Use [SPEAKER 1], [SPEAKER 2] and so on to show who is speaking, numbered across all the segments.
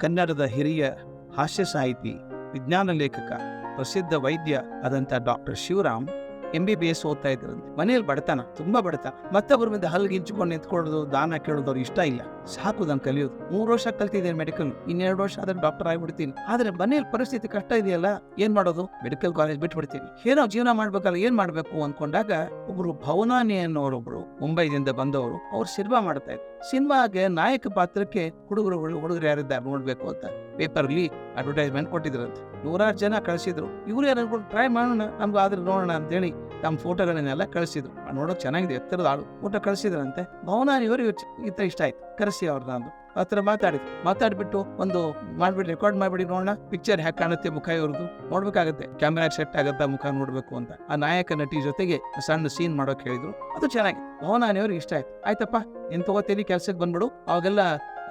[SPEAKER 1] ಕನ್ನಡದ ಹಿರಿಯ ಹಾಸ್ಯ ಸಾಹಿತಿ ವಿಜ್ಞಾನ ಲೇಖಕ ಪ್ರಸಿದ್ಧ ವೈದ್ಯ ಆದಂಥ doctor Shivaram M B B S ಓದ್ತಾ ಇದ್ರಂತೆ. ಮನೆಯಲ್ಲಿ ಬಡತನ, ತುಂಬಾ ಬಡತನ ಮತ್ತೊಬ್ಬರ ಮೇಲೆ ಹಲ್ಗಿಂಚ್ಕೊಂಡು ನಿಂತ್ಕೊಳ್ಳೋದು, ದಾನ ಕೇಳೋದು ಅವ್ರಿಗೆ ಇಷ್ಟ ಇಲ್ಲ. ಸಾಕು ನಾನು ಕಲಿಯೋದು. ಮೂರು ವರ್ಷ ಕಲ್ತಿದ್ದೇನೆ ಮೆಡಿಕಲ್ ಇನ್ನೆರಡು ವರ್ಷ ಆದ್ರೆ ಡಾಕ್ಟರ್ ಆಗ್ಬಿಡ್ತೀನಿ. ಆದ್ರೆ ಮನೆಯಲ್ಲಿ ಪರಿಸ್ಥಿತಿ ಕಷ್ಟ ಇದೆಯಲ್ಲ, ಏನ್ ಮಾಡೋದು? ಮೆಡಿಕಲ್ ಕಾಲೇಜ್ ಬಿಟ್ಬಿಡ್ತೀನಿ. ಏನೋ ಜೀವನ ಮಾಡ್ಬೇಕಲ್ಲ, ಏನ್ ಮಾಡ್ಬೇಕು ಅನ್ಕೊಂಡಾಗ ಒಬ್ರು ಭವನಾನಿ ಅನ್ನೋರೊಬ್ರು ಮುಂಬೈದಿಂದ ಬಂದವರು, ಅವ್ರು ಸಿನಿಮಾ ಮಾಡ್ತಾ ಇದ್ರು. ಸಿನಿಮಾಗೆ ನಾಯಕ ಪಾತ್ರಕ್ಕೆ ಹುಡುಗರು ಹುಡುಗರು ಯಾರಿದ್ದಾರೆ ನೋಡ್ಬೇಕು ಅಂತ. ಪೇಪರ್ಲಿ ಅಡ್ವರ್ಟೈಸ್ಮೆಂಟ್ ಕೊಟ್ಟಿದ್ರಂತೆ. ನೂರಾರು ಜನ ಕಳಿಸಿದ್ರು. ಇವ್ರು ಅನ್ಕೊಂಡು ಟ್ರೈ ಮಾಡೋಣ, ನಮ್ಗೆ ಆದ್ರೆ ನೋಡೋಣ ಅಂತೇಳಿ ತಮ್ಮ ಫೋಟೋಗಳನ್ನೆಲ್ಲ ಕಳಿಸಿದ್ರು. ನೋಡೋಕೆ ಚೆನ್ನಾಗಿದೆ, ಎತ್ತರದ ಆಳು. ಫೋಟೋ ಕಳಿಸಿದ್ರಂತೆ. ಭವನ ಇವರು ಥರ ಇಷ್ಟ ಆಯ್ತು. ಕರೆಸಿ ಅವ್ರನ್ನ ಅಂದು. ಹತ್ರ ಮಾತಾಡಿದ್ರು. ಮಾತಾಡ್ಬಿಟ್ಟು ಒಂದು ಮಾಡ್ಬಿಟ್ಟು ರೆಕಾರ್ಡ್ ಮಾಡ್ಬಿಡಿ ನೋಡೋಣ. ಪಿಕ್ಚರ್ ಹ್ಯಾಕ್ ಕಾಣುತ್ತೆ ಮುಖ ಇವ್ರದ್ದು. ನೋಡ್ಬೇಕಾಗತ್ತೆ. ಕ್ಯಾಮ್ರಾ ಸೆಟ್ ಆಗತ್ತಾ ಮುಖ ನೋಡ್ಬೇಕು ಅಂತ. ಆ ನಾಯಕ ನಟಿ ಜೊತೆಗೆ ಸಣ್ಣ ಸೀನ್ ಮಾಡೋಕೆ ಹೇಳಿದ್ರು. ಅದು ಚೆನ್ನಾಗಿ ಅವ್ರಿಗೆ ಇಷ್ಟ ಆಯ್ತು. ಆಯ್ತಪ್ಪ, ನೀನ್ ತಗೋತೀನಿ, ಕೆಲ್ಸಕ್ಕೆ ಬಂದ್ಬಿಡು. ಅವಾಗೆಲ್ಲ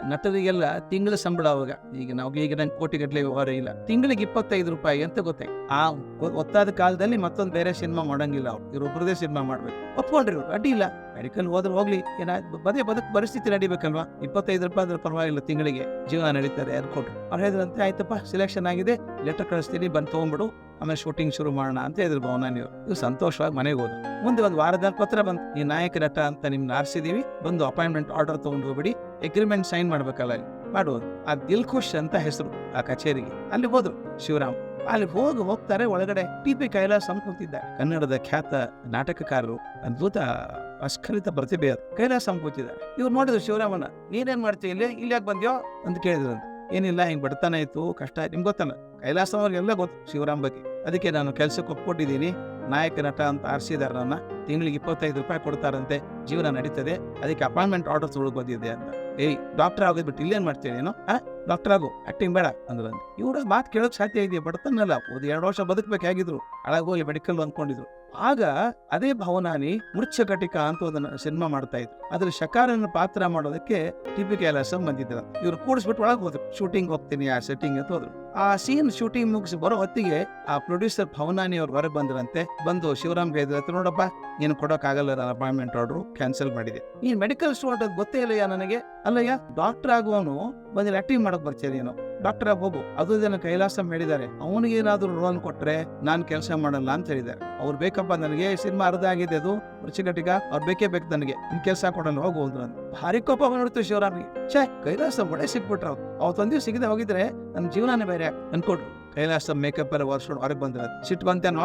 [SPEAKER 1] ನಟರಿಗೆಲ್ಲ ತಿಂಗಳ ಸಂಬಳ ಅವಾಗ. ಈಗ ನಾವು ಈಗ ನಂಗೆ ಕೋಟಿ ಗಟ್ಟಲೆ ವ್ಯವಹಾರ ಇಲ್ಲ. ತಿಂಗಳಿಗೆ ಇಪ್ಪತ್ತೈದು ರೂಪಾಯಿ ಅಂತ ಗೊತ್ತಾಯ್ತು ಆ ಒತ್ತಾದ ಕಾಲದಲ್ಲಿ ಮತ್ತೊಂದು ಬೇರೆ ಸಿನಿಮಾ ಮಾಡಂಗಿಲ್ಲ ಅವ್ರು. ಇವ್ರೊಬ್ಬರದೇ ಸಿನಿಮಾ ಮಾಡ್ಬೇಕು. ಒಪ್ಕೊಂಡ್ರಿ ಅಡ್ಡಿ ಇಲ್ಲ. ಮೆಡಿಕಲ್ ಹೋದ್ರೆ ಹೋಗ್ಲಿ. ಏನಾಯ್ತು? ಬದೇ ಬದುಕು ಪರಿಸ್ಥಿತಿ ನಡಿಬೇಕಲ್ವಾ? ಇಪ್ಪತ್ತೈದು ರೂಪಾಯಿ ಅಂದ್ರೆ ಪರವಾಗಿಲ್ಲ ತಿಂಗಳಿಗೆ. ಜೀವನ ನಡೀತಾರೆ ಅನ್ಕೊಟ್ರು ಅವ್ರು ಹೇಳಿದ್ರಂತೆ, ಆಯ್ತಪ್ಪ ಸೆಲೆಕ್ಷನ್ ಆಗಿದೆ. ಲೆಟರ್ ಕಳಿಸ್ತೀನಿ, ಬಂದು ತಗೊಂಡ್ಬಿಡು. ಆಮೇಲೆ ಶೂಟಿಂಗ್ ಶುರು ಮಾಡೋಣ, ಅಂತ ಹೇಳಿದ್ರು ಭವನ ನೀವು ಇದು ಸಂತೋಷವಾಗಿ ಮನೆಗೆ ಹೋದ್ರು. ಮುಂದೆ ಒಂದು ವಾರದ ಪತ್ರ ಬಂತು, ಈ ನಾಯಕ ನಟ ಅಂತ ನಿಮ್ನ ಆರಿಸಿದೀವಿ. ಬಂದು ಅಪಾಯಿಂಟ್ಮೆಂಟ್ ಆರ್ಡರ್ ತಗೊಂಡು ಹೋಗ್ಬಿಡಿ. ಅಗ್ರಿಮೆಂಟ್ ಸೈನ್ ಮಾಡ್ಬೇಕಲ್ಲ ಅಲ್ಲಿ. ಮಾಡುವುದು ಆ ದಿಲ್ ಖುಷ್ ಅಂತ ಹೆಸರು, ಆ ಕಚೇರಿಗೆ. ಅಲ್ಲಿ ಹೋದ್ರು ಶಿವರಾಮ್. ಅಲ್ಲಿ ಹೋಗಿ ಹೋಗ್ತಾರೆ, ಒಳಗಡೆ ಟಿ ಪಿ ಕೈಲಾಸ್ ಕೂತಿದ್ದಾರೆ ಕನ್ನಡದ ಖ್ಯಾತ ನಾಟಕಕಾರರು. ಅದ್ಭುತ ಅಸ್ಖಲಿತ ಪ್ರತಿಭೆ ಅದು. ಕೈಲಾಸ ಕೂತಿದ್ದಾರೆ ಇವ್ರು ನೋಡಿದ್ರು ಶಿವರಾಮನ, ನೀನೇನ್ ಮಾಡ್ತೀಯ? ಇಲ್ಲಿ ಇಲ್ಲಿ ಯಾಕೆ ಬಂದ್ಯೋ? ಅಂತ ಕೇಳಿದ್ರು. ಏನಿಲ್ಲ, ಹಿಂಗೆ ಬಡತನ ಇತ್ತು, ಕಷ್ಟ ಆಯ್ತು ನಿಮ್ಗೆ ಗೊತ್ತಲ್ಲ ಕೈಲಾಸ ಅವ್ರಿಗೆಲ್ಲ ಗೊತ್ತು ಶಿವರಾಮ್ ಬಗ್ಗೆ. ಅದಕ್ಕೆ ನಾನು ಕೆಲ್ಸಕ್ಕೆ ಒಪ್ಕೊಟ್ಟಿದ್ದೀನಿ. ನಾಯಕ ನಟ ಅಂತ ಆರಿಸಿದ್ದಾರೆ ನನ್ನ. ತಿಂಗಳಿಗೆ ಇಪ್ಪತ್ತೈದು ರೂಪಾಯಿ ಕೊಡ್ತಾರಂತೆ. ಜೀವನ ನಡೀತದೆ. ಅದಕ್ಕೆ ಅಪಾಯಿಂಟ್ಮೆಂಟ್ ಆರ್ಡರ್ ಬಂದಿದೆ ಅಂತ. ಏಯ್, ಡಾಕ್ಟರ್ ಆಗೋದ್ಬಿಟ್ಟು ಇಲ್ಲೇನ್ ಮಾಡ್ತೀನಿ ನೀನು? ಡಾಕ್ಟರ್ ಆಗು ಆಕ್ಟಿಂಗ್ ಬೇಡ ಅಂದ್ರೆ ಇವ್ರ ಮಾತು ಕೇಳೋಕ್ ಸಾಧ್ಯ ಇದೆಯಾ? ಬಡತನಲ್ಲ, ಒಂದು ಎರಡು ವರ್ಷ ಬದುಕಬೇಕಾಗಿದ್ರು ಹೋಗಿ ಮೆಡಿಕಲ್ ಅನ್ಕೊಂಡಿದ್ರು. ಆಗ ಅದೇ ಭವನಾನಿ ಮೃಚ್ಛಕಟಿಕ ಅಂತ ಒಂದು ಸಿನಿಮಾ ಮಾಡ್ತಾ ಇದ್ರು ಅದ್ರ ಶಕಾರನ ಪಾತ್ರ ಮಾಡೋದಕ್ಕೆ ಟಿಪಿ ಕೈಲಾಸ ಬಂದಿದ್ರು ಇವ್ರು ಕೂಡಿಸ್ಬಿಟ್ಟು ಒಳಗೆ ಹೋದ್ರು. ಶೂಟಿಂಗ್ ಹೋಗ್ತೀನಿ, ಆ ಸೆಟ್ಟಿಂಗ್ ಅಂತ ಹೋದ್ರು. ಆ ಸೀನ್ ಶೂಟಿಂಗ್ ಮುಗಿಸಿ ಬರೋ ಹೊತ್ತಿಗೆ ಆ ಪ್ರೊಡ್ಯೂಸರ್ ಭವನಾನಿ ಅವ್ರು ಹೊರಗೆ ಬಂದ್ರಂತೆ. ಬಂದು ಶಿವರಾಮ್ ಹೇಳಿದ್ರು, ನೋಡಪ್ಪ, ನೀನು ಕೊಡೋಕ್ಕಾಗಲ್ಲ ನನ್ನ ಅಪಾಯಿಂಟ್ಮೆಂಟ್ ಆರ್ಡ್ರು ಕ್ಯಾನ್ಸಲ್ ಮಾಡಿದೆ. ಈ ಮೆಡಿಕಲ್ ಅದು ಗೊತ್ತೇ ಇಲ್ಲಯ್ಯ ನನಗೆ. ಅಲ್ಲಯ್ಯ ಡಾಕ್ಟರ್ ಆಗುವವನು ಬಂದು ಆಕ್ಟಿಂಗ್ ಮಾಡಕ್ ಬರ್ತೀಯ ನೀನು? ಡಾಕ್ಟರ್ ಹೋಗು. ಅದು ಜನ ಕೈಲಾಸ ಹೇಳಿದ್ದಾರೆ ಅವನಿಗೆ ಏನಾದ್ರು ರೋಲ್ ಕೊಟ್ರೆ ನಾನ್ ಕೆಲಸ ಮಾಡಲ್ಲ ಅಂತ ಹೇಳಿದ್ದಾರೆ. ಅವ್ರು ಬೇಕಪ್ಪ ನನಗೆ ಸಿನಿಮಾ ಅರ್ಧ ಆಗಿದೆ ಅದು. ರುಚಿಗಟ್ಟಿಗ ಅವ್ರು ಬೇಕೇ ಬೇಕು ನನಗೆ. ನಿನ್ ಕೆಲಸ ಕೊಡಲ್ಲ, ಹೋಗು ಅಂದ್ರು ಅಂತ ಭಾರಿ ಕೋಪ ಬಂದ್ಬಿಡ್ತು ಶಿವರಾಮ್ಗೆ. ಛೇ, ಕೈಲಾಸ ಒಳ್ಳೆ ಅವ್ರು. ಅವತ್ತೊಂದಿವ್ ಸಿಗದೆ ಹೋಗಿದ್ರೆ ನನ್ನ ಜೀವನನೇ ಬೇರೆ. ಅನ್ಕೊಟ್ರು ಕೈಲಾಸ ಮೇಕಪ್ ಎಲ್ಲ ವರ್ಷ ಹೊರಗೆ ಬಂದ್ರೆ ಸಿಟ್ ಬಂತೇನೋ?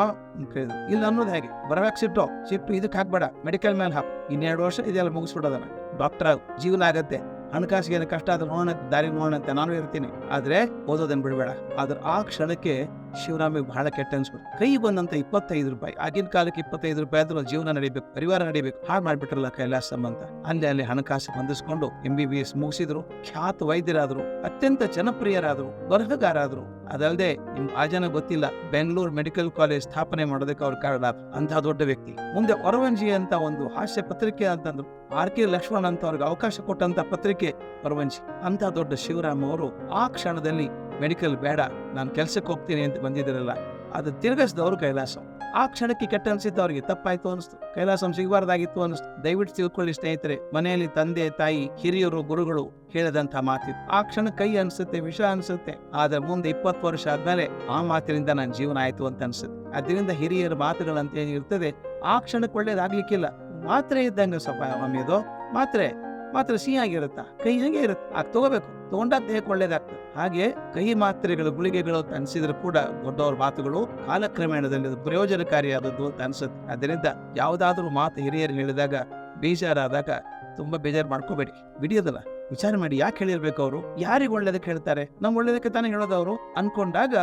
[SPEAKER 1] ಕೇಳಿದ್ರು. ಇಲ್ಲ, ಅನ್ನೋದು ಹೇಗೆ? ಬರಬೇಕು ಸಿಟ್ಟು. ಸಿಟ್ಟು ಇದಕ್ಕೆ ಹಾಕ್ಬೇಡ. ಮೆಡಿಕಲ್ ಮೇಲೆ ಹಾಕ್. ಇನ್ನೆರಡು ವರ್ಷ ಇದೆಲ್ಲ ಮುಗಿಸ್ಬಿಡೋದನ್ನ. ಡಾಕ್ಟರ್ ಜೀವನ ಆಗತ್ತೆ. ಹಣಕಾಸಿಗೆ ಏನು ಕಷ್ಟ ಆದ್ರೆ ನೋಡೋಣ ದಾರಿ ನೋಡೋಣ ಅಂತ ನಾನು ಇರ್ತೀನಿ ಆದ್ರೆ ಓದೋದನ್ನು ಬಿಡಬೇಡ. ಆದ್ರೆ ಆ ಕ್ಷಣಕ್ಕೆ ಶಿವರಾಮಿಗೆ ಬಹಳ ಕೆಟ್ಟ ಅನ್ಸ್ಬಿಟ್ಟು ಕೈ ಬಂದಂತ ಇಪ್ಪತ್ತೈದು ರೂಪಾಯಿ, ಆಗಿನ ಕಾಲಕ್ಕೆ ಇಪ್ಪತ್ತೈದು ರೂಪಾಯಿ ಆದ್ರೂ ಜೀವನ ನಡಿಬೇಕು, ಪರಿವಾರ ನಡಿಬೇಕು, ಹಾಳು ಮಾಡ್ಬಿಟ್ರಲ್ಲ ಕೈಲಾಸ ಸಂಬಂಧ ಅಲ್ಲಿ ಅಲ್ಲಿ ಹಣಕಾಸು ಹೊಂದಿಸ್ಕೊಂಡು ಎಂ ಬಿ ಬಿ ಎಸ್ ಮುಗಿಸಿದ್ರು. ಖ್ಯಾತ ವೈದ್ಯರಾದ್ರು, ಅತ್ಯಂತ ಜನಪ್ರಿಯರಾದ್ರು, ಬರಹಗಾರಾದ್ರು. ಅದಲ್ಲದೆ ನಿಮ್ ಆ ಜನ ಗೊತ್ತಿಲ್ಲ, ಬೆಂಗಳೂರು ಮೆಡಿಕಲ್ ಕಾಲೇಜ್ ಸ್ಥಾಪನೆ ಮಾಡೋದಕ್ಕೆ ಅವ್ರ ಕಾರಣ ಅಂತ ದೊಡ್ಡ ವ್ಯಕ್ತಿ. ಮುಂದೆ ಹೊರವಂಜಿ ಅಂತ ಒಂದು ಹಾಸ್ಯ ಪತ್ರಿಕೆ ಅಂತಂದ್ರು. ಆರ್ ಕೆ ಲಕ್ಷ್ಮಣ್ ಅಂತ ಅವ್ರಿಗೆ ಅವಕಾಶ ಕೊಟ್ಟಂತ ಪತ್ರಿಕೆ ಹೊರವಂಜಿ ಅಂತ ದೊಡ್ಡ ಶಿವರಾಮ್ ಅವರು ಆ ಕ್ಷಣದಲ್ಲಿ ಮೆಡಿಕಲ್ ಬೇಡ. ನಾನು ಕೆಲಸಕ್ಕೆ ಹೋಗ್ತೀನಿ ಅಂತ ಬಂದಿದ್ದೀರಲ್ಲ ಅದು ತಿರುಗಿಸಿದವರು ಕೈಲಾಸಂ. ಆ ಕ್ಷಣಕ್ಕೆ ಕೆಟ್ಟ ಅನಿಸಿತ್ತು ಅವ್ರಿಗೆ ತಪ್ಪಾಯ್ತು ಅನಿಸ್ತು. ಕೈಲಾಸಂ ಸಿಗಬಾರ್ದಾಗಿತ್ತು ಅನಿಸ್ತು. ದಯವಿಟ್ಟು ತಿಳ್ಕೊಳ್ಳಿ ಸ್ನೇಹಿತರೆ, ಮನೆಯಲ್ಲಿ ತಂದೆ, ತಾಯಿ, ಹಿರಿಯರು, ಗುರುಗಳು ಹೇಳಿದಂತ ಮಾತಿತ್ತು ಆ ಕ್ಷಣ ಕೈ ಅನ್ಸುತ್ತೆ, ವಿಷ ಅನ್ಸುತ್ತೆ. ಆದ್ರೆ ಮುಂದೆ ಇಪ್ಪತ್ತು ವರ್ಷ ಆದ್ಮೇಲೆ ಆ ಮಾತಿನಿಂದ ನನ್ನ ಜೀವನ ಆಯ್ತು ಅಂತ ಅನ್ಸುತ್ತೆ. ಅದರಿಂದ ಹಿರಿಯರ ಮಾತುಗಳಂತ ಏನಿರ್ತದೆ ಆ ಕ್ಷಣಕ್ಕೆ ಒಳ್ಳೇದಾಗ್ಲಿಕ್ಕಿಲ್ಲ. ಮಾತ್ರೆ ಇದ್ದಂಗೆ ಸ್ವಲ್ಪ ಒಮ್ಮೆದು ಮಾತ್ರೆ ಮಾತ್ರ ಸಿಹಿ ಆಗಿರುತ್ತಾ ಕೈ ಹಂಗೆ ಇರುತ್ತೆ? ಆಗ ತಗೋಬೇಕು. ತಗೊಂಡ ದೇಹಕ್ಕೆ ಒಳ್ಳೇದಾಗ್ತದೆ. ಹಾಗೆ ಕೈ ಮಾತ್ರೆಗಳು, ಗುಳಿಗೆಗಳು ಅಂತ ಅನ್ಸಿದ್ರು ಕೂಡ ದೊಡ್ಡವ್ರ ಮಾತುಗಳು ಕಾಲಕ್ರಮೇಣದಲ್ಲಿ ಪ್ರಯೋಜನಕಾರಿಯಾದದ್ದು ಅಂತ ಅನ್ಸುತ್ತೆ. ಅದರಿಂದ ಯಾವುದಾದ್ರೂ ಮಾತು ಹಿರಿಯರು ಹೇಳಿದಾಗ, ಬೇಜಾರಾದಾಗ ತುಂಬಾ ಬೇಜಾರು ಮಾಡ್ಕೋಬೇಡಿ. ಬಿಡಿಯೋದಲ್ಲ. ವಿಚಾರ ಮಾಡಿ ಯಾಕೆ ಹೇಳಿರ್ಬೇಕು ಅವರು? ಯಾರಿಗೆ ಒಳ್ಳೇದಕ್ಕೆ ಹೇಳ್ತಾರೆ? ನಮ್ ಒಳ್ಳೇದಕ್ಕೆ ತಾನೇ ಹೇಳೋದವರು ಅನ್ಕೊಂಡಾಗ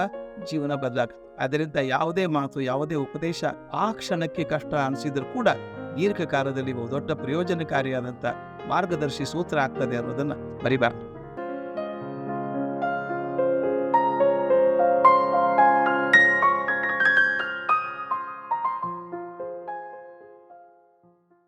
[SPEAKER 1] ಜೀವನ ಬದಲಾಗ ಅದರಿಂದ ಯಾವುದೇ ಮಾತು, ಯಾವುದೇ ಉಪದೇಶ ಆ ಕ್ಷಣಕ್ಕೆ ಕಷ್ಟ ಅನಿಸಿದ್ರು ಕೂಡ ದೀರ್ಘಕಾಲದಲ್ಲಿ ಬಹು ದೊಡ್ಡ ಪ್ರಯೋಜನಕಾರಿಯಾದಂತ ಮಾರ್ಗದರ್ಶಿ ಸೂತ್ರ ಆಗ್ತದೆ ಅನ್ನೋದನ್ನು ಮರಿಬಾರ್ದು